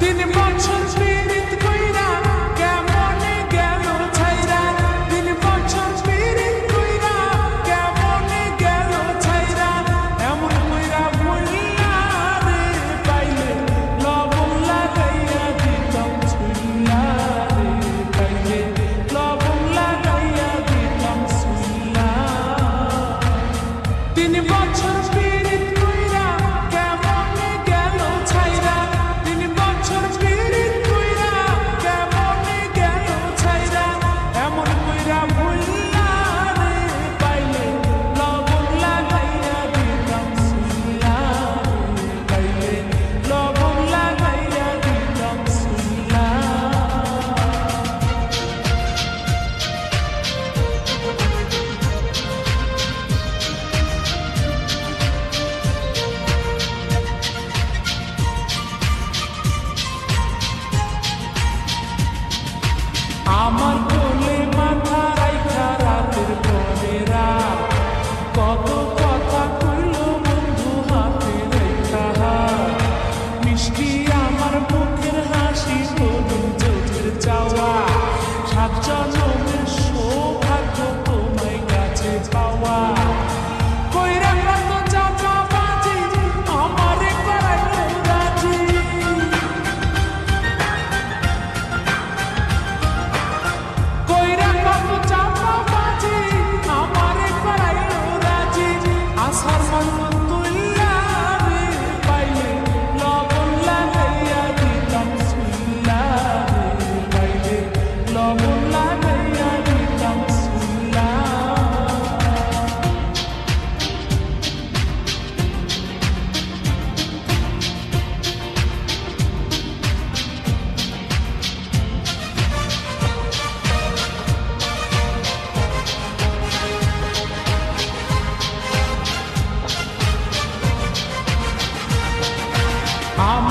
Din maçın beni tıkayı আমার কোলে মাথা রাইখা রাতের বন্ধু মিষ্টি আমার মুখের হাসি বলুন চোখের চাওয়া। সাত asar man I'm